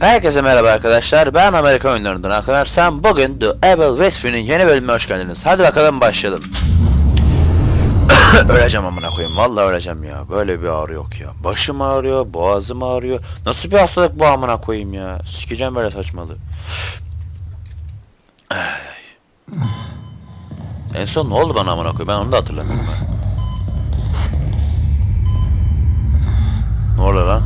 Herkese merhaba arkadaşlar. Ben Amerika oyunlarından. Sen bugün The Evil Witch'in yeni bölümüne hoş geldiniz. Hadi bakalım başlayalım. öleceğim amına koyayım. Vallahi öleceğim ya. Böyle bir ağrı yok ya. Başım ağrıyor, boğazım ağrıyor. Nasıl bir hastalık bu amına koyayım ya? Sikeceğim böyle saçmalığı. En son ne oldu bana amına koyayım? Ben onu da hatırlamıyorum. ben. Ne oluyor lan?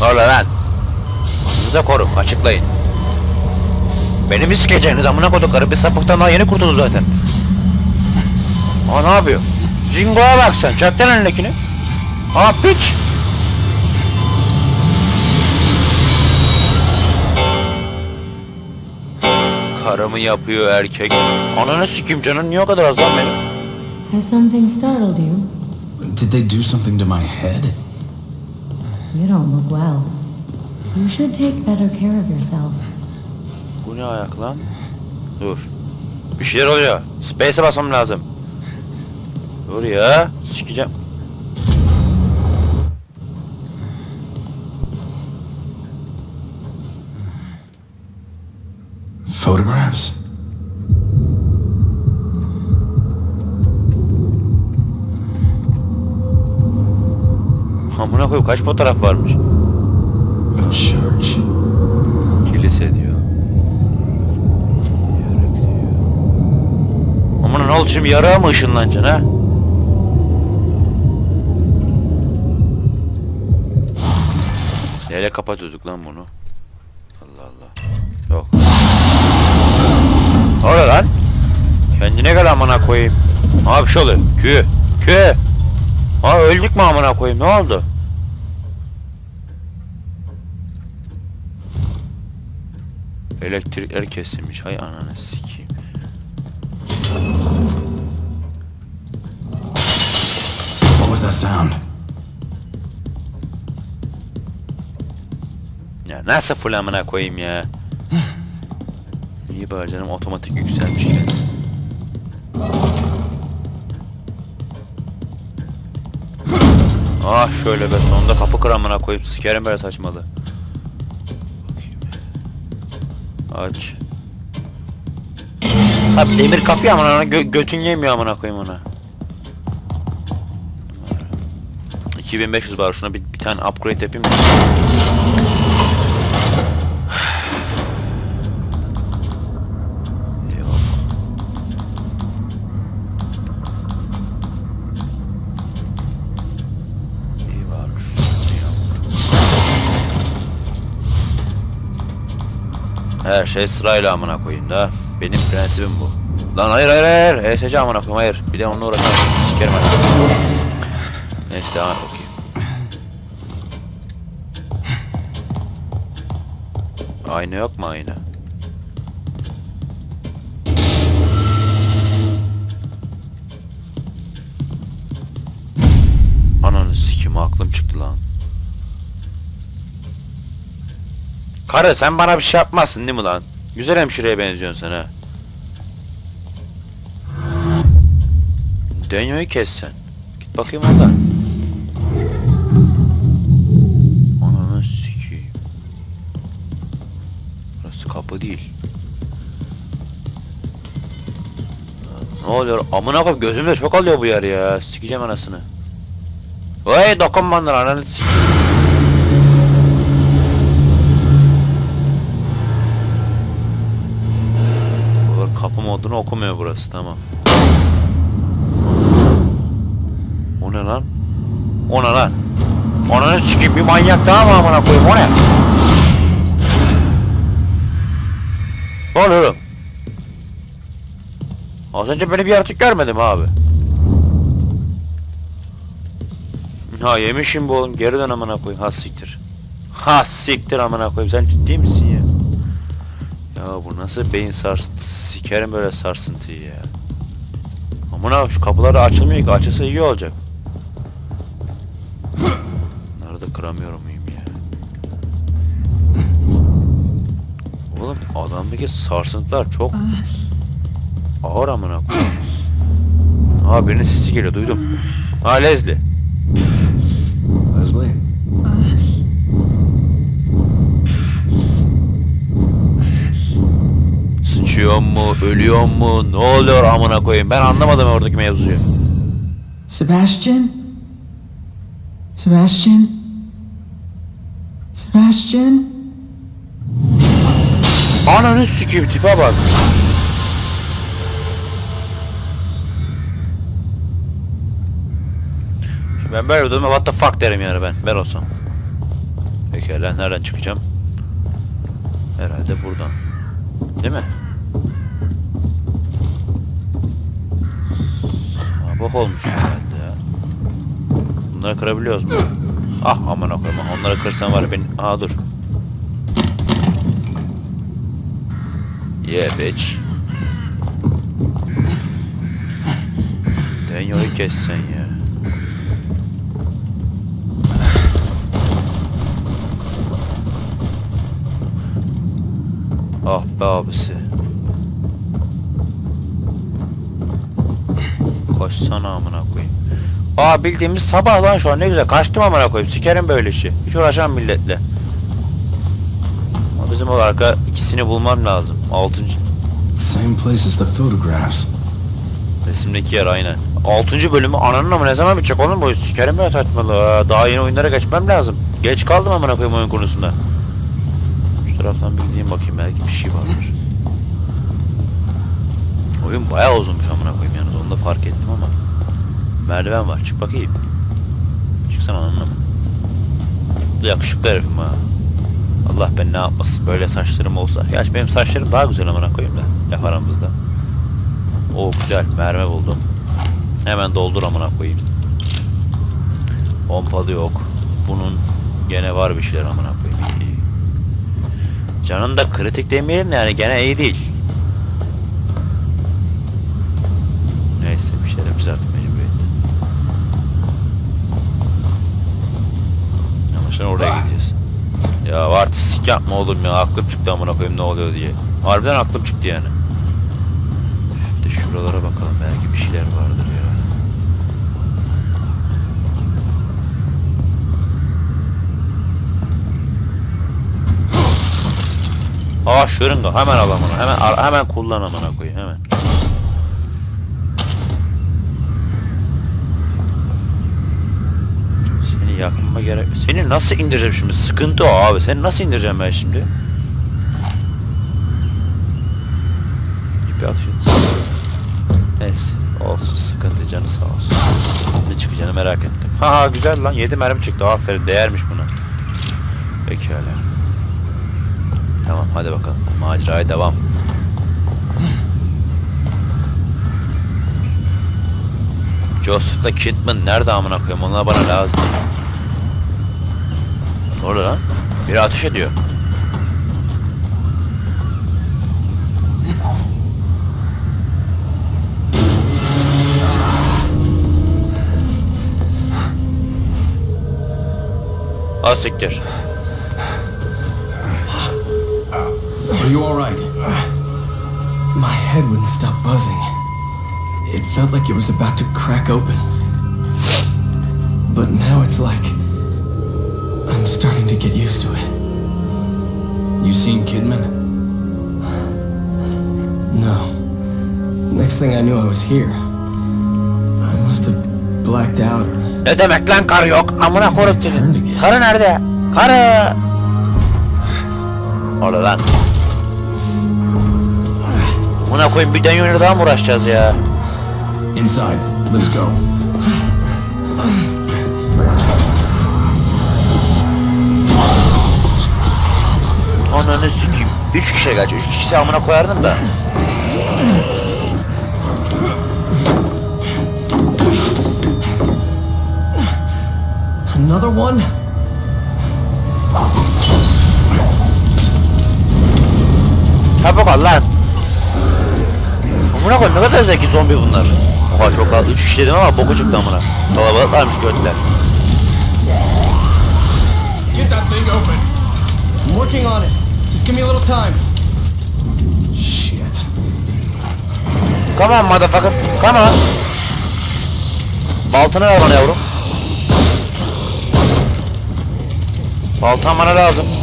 Ne oluyor lan? Size korun, açıklayın. Beni mi sikeceğiniz amına kodukları? Bir sapıktan daha yeni kurtuldu zaten. Aa ne yapıyor? Zingo'ya bak sen, lan elindekini. Aa piç! Karımı yapıyor erkek. Ananı sikeyim canın niye o kadar az lan benim? Has something startled you? Did they do something to my head? You don't look well. You should take better care of yourself. Bu ne ayak lan? Dur. Bir şeyler oluyor. Space'e basmam lazım. Dur ya. Sikeceğim. Photographs? Amına koyayım kaç fotoğraf varmış? A church? Kilise diyor. Amına ne oldu şimdi yarığa mı ışınlanacaksın ha? Neyle kapatıyorduk lan bunu? Oluyor lan? Kendine gel amına koyayım. Abi bir şey oluyor. Kü. Kü. Ha öldük mü amına koyayım? Ne oldu? Elektrikler kesilmiş. Hay ananı sikeyim. What was that sound? Ya nasıl full amına koyayım ya? İyi bari canım otomatik yükselmiş yine. Ah şöyle be sonunda kapı kır amına koyup sikerim böyle saçmalı. Aç. Abi demir kapı amına ona gö götün yemiyor amına koyayım ona. 2500 var şuna bir, bir tane upgrade yapayım Her şey sırayla amına koyayım da. Benim prensibim bu. Lan hayır hayır hayır. ESC amına koyayım hayır. Bir de onunla uğraşamam. Sikerim hadi. Neyse devam et bakayım. Ayna yok mu ayna? Karı sen bana bir şey yapmazsın değil mi lan? Güzel hemşireye benziyorsun sen ha. Dönyoyu kes sen. Git bakayım oradan. Ananı sikeyim. Burası kapı değil. Ne oluyor? Amına koyayım gözümde çok alıyor bu yer ya. Sikeceğim anasını. Vay dokunma lan ananı sikeyim. Kapı modunu okumuyor burası tamam. O ne lan? O ne lan? Ananı sikeyim bir manyak daha mı amına koyayım o ne? Ne oluyor? Az önce böyle bir yaratık görmedim abi. Ha yemişim bu oğlum geri dön amına koyayım ha siktir. Ha siktir amına koyayım sen ciddi misin ya? Bu nasıl beyin sarsıntısı sikerim böyle sarsıntıyı ya. Amına şu kapılar açılmıyor ki açılsa iyi olacak. Bunları da kıramıyorum muyum ya? Oğlum adamdaki sarsıntılar çok ağır amına koyayım. Aa birinin sesi geliyor duydum. Ha. Leslie? Sıçıyor mu, ölüyor mu, ne oluyor amına koyayım ben anlamadım oradaki mevzuyu. Sebastian? Sebastian? Sebastian? Ananı sikeyim tipe bak. Şimdi ben böyle durumda what the fuck derim yani ben. Ben olsam. Pekala nereden çıkacağım? Herhalde buradan. Değil mi? Sabah olmuş herhalde ya. Bunları kırabiliyoruz mu? Ah aman koyayım. Onları kırsam var ben... Aha dur. Yeah bitch. Daniel'ı kes sen ya. Ah be abisi. Koşsana amına koyayım. Aa bildiğimiz sabah lan şu an ne güzel. Kaçtım amına koyayım. Sikerim böyle işi. Hiç uğraşamam milletle. Ama bizim o arka ikisini bulmam lazım. Altıncı Same place as the photographs. resimdeki yer aynen. Altıncı bölümü ananın ama ne zaman bitecek oğlum bu sikerim böyle. Aa, Daha yeni oyunlara geçmem lazım. Geç kaldım amına koyayım oyun konusunda. Şu taraftan bir gideyim bakayım belki bir şey vardır. Oyun bayağı uzunmuş amına koyayım yalnız onu da fark ettim ama. Merdiven var çık bakayım. Çıksana anlamı. Yakışıklı herifim ha. Allah ben ne yapmasın böyle saçlarım olsa. Gerçi benim saçlarım daha güzel amına koyayım da laf aramızda. O güzel mermi buldum. Hemen doldur amına koyayım. Pompalı yok. Bunun gene var bir şeyler amına koyayım. İyi. Canın da kritik demeyelim de yani gene iyi değil. Yapacağız artık mecburiyet. Ama şimdi oraya gideceğiz. Ya artistik yapma oğlum ya aklım çıktı amına koyayım ne oluyor diye. Harbiden aklım çıktı yani. Bir de şuralara bakalım belki bir şeyler vardır ya. Aa şırınga hemen al amına hemen hemen kullan amına koyayım hemen. Yakmama gerek Seni nasıl indireceğim şimdi? Sıkıntı o abi. Seni nasıl indireceğim ben şimdi? İpi atışın. Neyse. Olsun sıkıntı canı sağ olsun. Ne çıkacağını merak ettim. Ha güzel lan 7 mermi çıktı. Aferin değermiş buna. Pekala. Tamam hadi bakalım. Maceraya devam. Joseph'la Kidman nerede amına koyayım? Onlar bana lazım. Ne oluyor lan? Biri ateş ediyor. Az siktir. Are you alright? My head wouldn't stop buzzing. It felt like it was about to crack open. But now it's like I'm starting to get used to it. You seen Kidman? No. Next thing I knew I was here. I must have blacked out or Ne demek lan karı yok? Amına koyup seni. Karı nerede? Karı. Orada lan. Amına koyayım bir dönüyor daha mı uğraşacağız ya? Inside. Let's go. Ananı sikeyim. Üç kişi geç. Üç kişi amına koyardım da. another one? Çabuk ol lan. Amına koy ne kadar zeki zombi bunlar. Oha çok az. Üç kişi dedim ama boku çıktı amına. Kalabalıklarmış götler. Get that thing open. I'm working on it. Just give me a little time. Shit. Come on motherfucker. Come on. Baltanı ver bana yavrum. Baltan bana lazım.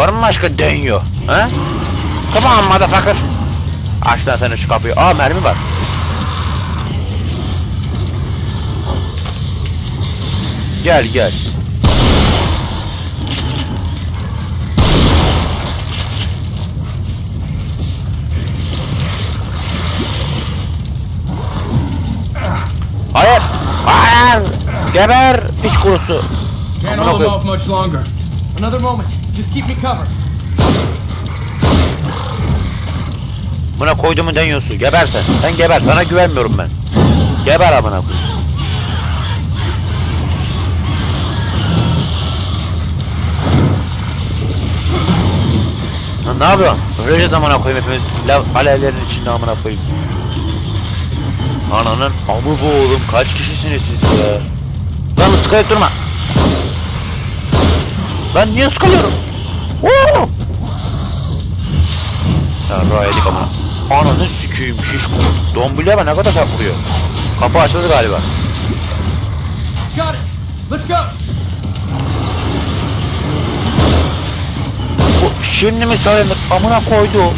Var mı başka dönüyor? Ha? Come on motherfucker. Aç lan sen şu kapıyı. Aa mermi var. Gel gel. Hayır. Hayır. Geber piç kurusu. Can't hold off much longer. Another moment. Just keep me covered. Buna koyduğumu deniyorsun. Geber sen. Sen geber. Sana güvenmiyorum ben. Geber amına koyayım. Ne yapıyorsun? Öleceğiz amına koyayım hepimiz. Lav alevlerin içinde amına koyayım. Ananın amı bu oğlum. Kaç kişisiniz siz ya? Lan ıskalayıp durma. Lan niye ıskalıyorum? Oo! Ya ra yedik ama. Ananı sikiyim şiş kuru. Dombile ne kadar sert vuruyor. Kapı açıldı galiba. Got it. Let's go. Bu şimdi mi sayılır? Amına koydu.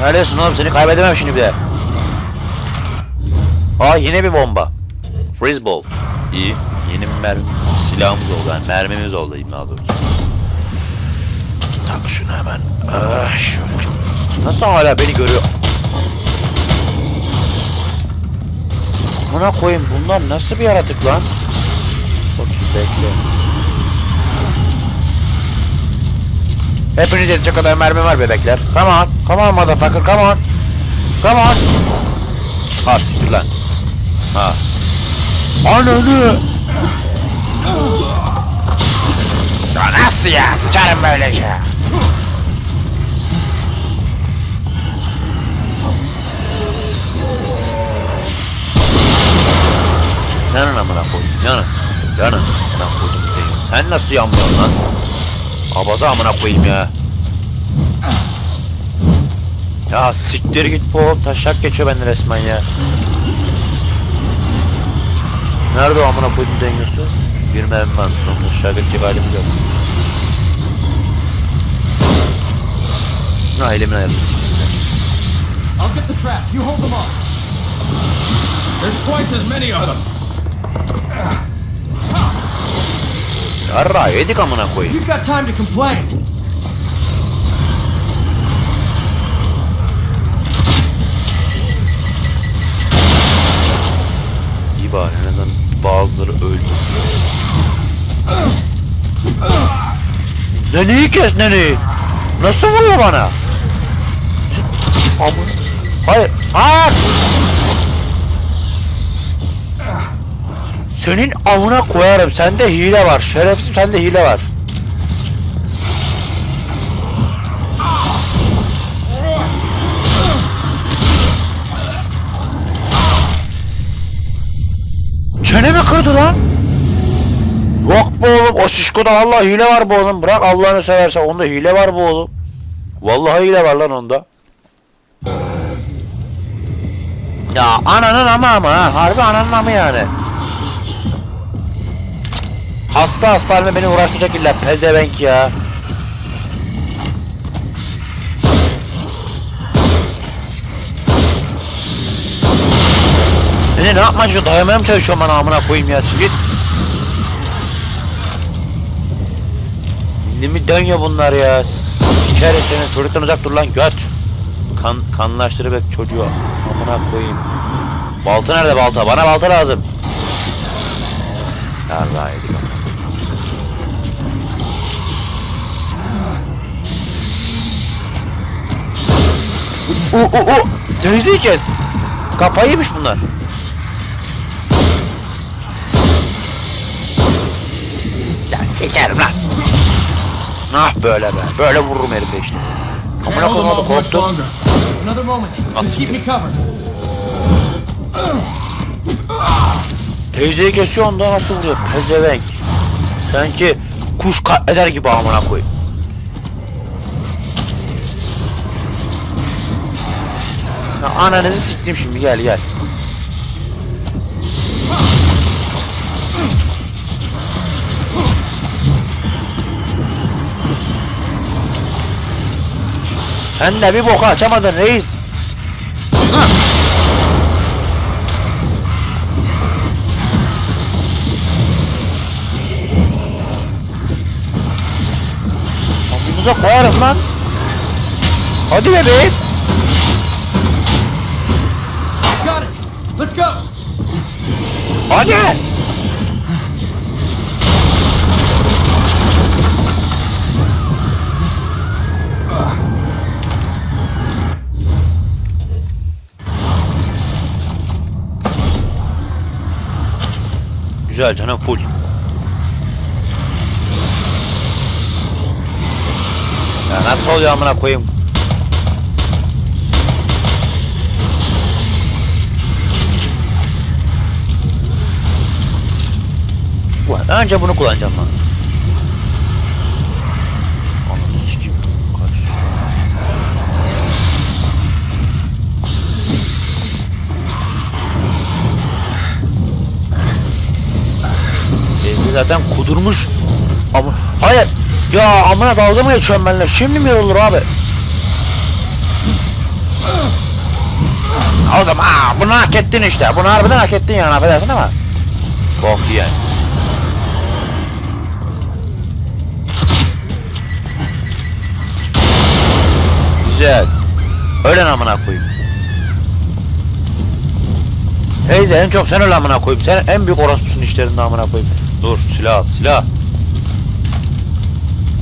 Neredesin oğlum seni kaybedemem şimdi bir de. Aa yine bir bomba. Freeze ball. İyi. Yeni bir mermi silahımız oldu. Yani mermimiz oldu daha. Tak şunu hemen. Ah şöyle çok. Nasıl hala beni görüyor? Buna koyayım bunlar nasıl bir yaratık lan? Bakayım bekle. Hepiniz yetecek kadar mermi var bebekler. Come on. Come on motherfucker. Come on. Come on. Ha siktir lan. Ha. Ananı. Ya nasıl ya? Sıçarım böyle şey. Yanın amına koyayım. Yanın. Yanın. Amına koydum. Sen nasıl yanmıyorsun lan? Abaza amına koyayım ya. Ya siktir git bu oğlum. Taşak geçiyor benden resmen ya. Nerede o amına koydum deniyorsun? Bir mermi varmış. Onun geçecek halimiz yok. Ha elimin ayarını siksinler. I'll get the trap. You hold them off. There's twice as many of them. Yarra yedik amına koyayım. You've got time to complain. İyi bari en azından bazıları öldü. Neneyi kes neneyi. Nasıl vuruyor bana? Hayır. Hayır. Senin amına koyarım. Sende hile var. Şerefsiz sende hile var. Çenemi kırdı lan. Yok bu oğlum o şişkoda vallahi hile var bu oğlum. Bırak Allah'ını seversen onda hile var bu oğlum. Vallahi hile var lan onda. Ya ananın ama ama ha. Harbi ananın amı yani. Hasta hasta beni uğraştıracak illa pezevenk ya. Beni ne yapmaya çalışıyor? Dayamaya mı çalışıyor bana amına koyayım ya git. Dilimi dönüyor bunlar ya. Sikerim seni çocuktan uzak dur lan göt. Kan, kanlaştırıp hep çocuğu. Amına koyayım. Balta nerede balta? Bana balta lazım. Yarrağı U u u. Kes. Kafayı yemiş bunlar. Lan sikerim lan. Ah böyle be. Böyle vururum herife işte. Amına. Just keep me covered. Teyzeyi kesiyor onda nasıl vuruyor? Pezevenk. Sanki kuş katleder gibi amına koyayım. Ya ananızı siktim şimdi gel gel. Sen de bir boka açamadın reis. Amınıza koyarım lan. Hadi bebeğim. Let's go. Hadi. Güzel canım full. Ya nasıl oluyor amına koyayım? Önce bunu kullanacağım lan. Ananı sikeyim. Kaç. Evde zaten kudurmuş. Ama hayır. Ya amına dalga mı geçiyorum benimle? Şimdi mi olur abi? O zaman aa, bunu hak ettin işte. Bunu harbiden hak ettin yani affedersin ama. Bok yani. Güzel. Ölen amına koyayım. Teyze en çok sen öl amına koyayım. Sen en büyük orospusun işlerinde amına koyayım. Dur silah silah.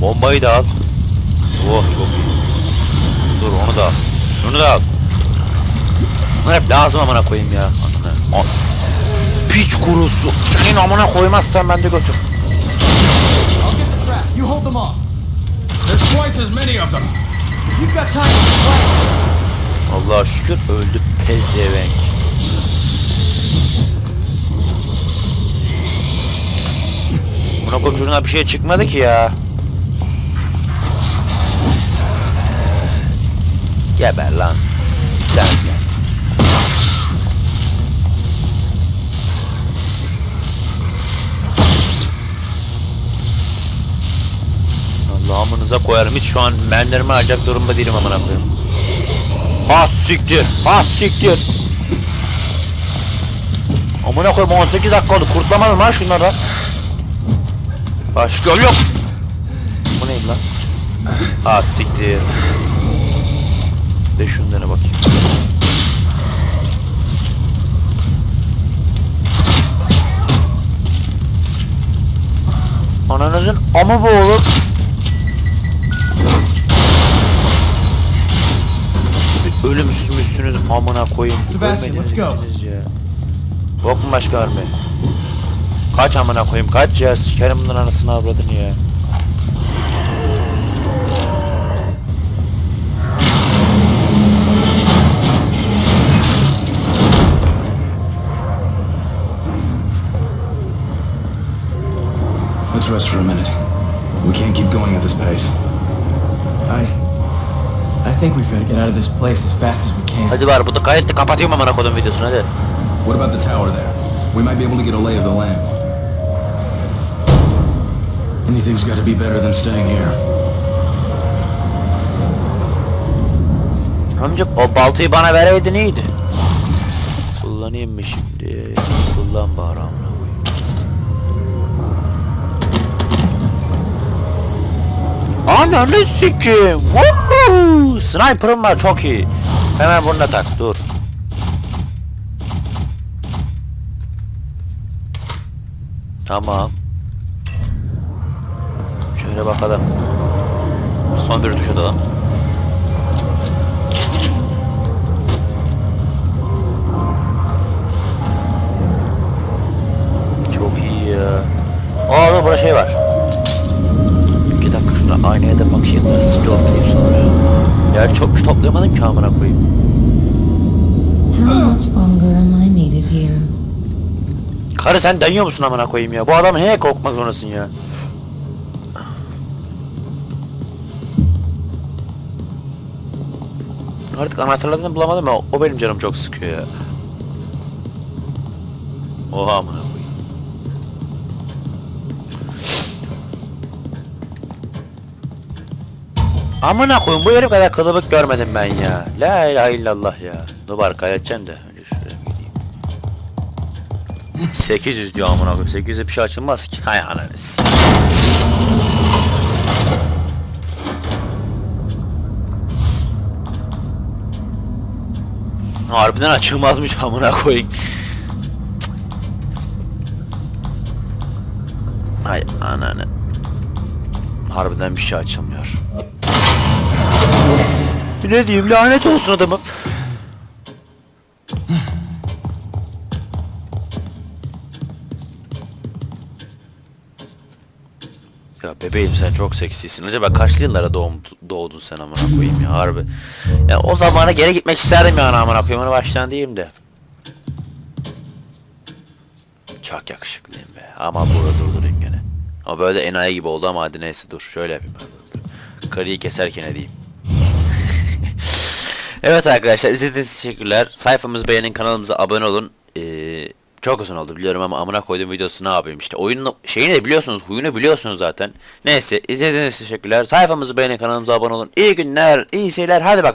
Bombayı da al. Oh çok iyi. Dur onu da al. Şunu da al. Bunlar hep lazım amına koyayım ya. Al. Piç kurusu. Senin amına koymazsan ben de götür. You hold them off. There's twice as many of them. Allah'a şükür öldü pezevenk. Buna koyayım bir şey çıkmadı ki ya. Geber lan. Sen Allah'ımınıza koyarım hiç şu an benlerimi alacak durumda değilim amına koyayım. Ha siktir. Ha siktir. Amına koyayım 18 dakika oldu. Kurtulamadım lan şunları. Başka yol yok. Bu neydi lan? Ha siktir. De şunlara bakayım. Ananızın amı bu oğlum. Müsünüz amına koyayım. Sebastian, Ölmediniz let's go. ya. Yok mu başka verme? Kaç amına koyayım kaç ya sikerim bunların anasını avradını ya. Let's rest for a minute. We can't keep going at this pace. I... I think we've got to get out of this place as fast as we can. Hadi var bu da kayıttı kapatıyorum amına koydum videosunu hadi. What about the tower there? We might be able to get a lay of the land. Anything's got to be better than staying here. Amcık o baltayı bana vereydin iyiydi. Kullanayım mı şimdi? Kullan bari Ananı sikim. Woohoo! Sniper'ım var çok iyi. Hemen bunu da tak dur. Tamam. Şöyle bakalım. Son bir tuşa da. Çok iyi ya. Aa da burada şey var. Şuna aynaya da bakayım da sıkı olmayayım sonra. Yer çokmuş toplayamadım ki amına koyayım. How much longer am I needed here? Karı sen dönüyor musun amına koyayım ya? Bu adamı neye korkmak zorundasın ya? Artık anahtarlarını bulamadım ya. O benim canım çok sıkıyor ya. Oha amına. Amına koyayım bu herif kadar kılıbık görmedim ben ya. La ilahe illallah ya. Dubar kayacaksın da. Öyle şuraya bir gideyim. 800 diyor amına koyayım. 800'e bir şey açılmaz ki. Hay ananız. Harbiden açılmazmış amına koyayım. Hay ananı. Harbiden bir şey açılmıyor. Ne diyeyim lanet olsun adamım. Ya bebeğim sen çok seksisin. Acaba kaçlı yıllara doğum, doğdun sen amına koyayım ya harbi. Ya o zamana geri gitmek isterdim yani amına koyayım onu baştan diyeyim de. Çok yakışıklıyım be. Ama burada durdurayım gene. Ama böyle enayi gibi oldu ama hadi neyse dur şöyle yapayım. Karıyı keserken edeyim. Evet arkadaşlar izlediğiniz için teşekkürler. Sayfamızı beğenin kanalımıza abone olun. Ee, çok uzun oldu biliyorum ama amına koyduğum videosu ne yapayım işte. Oyunun şeyini de biliyorsunuz, huyunu biliyorsunuz zaten. Neyse izlediğiniz için teşekkürler. Sayfamızı beğenin kanalımıza abone olun. İyi günler, iyi seyirler. Hadi bakalım.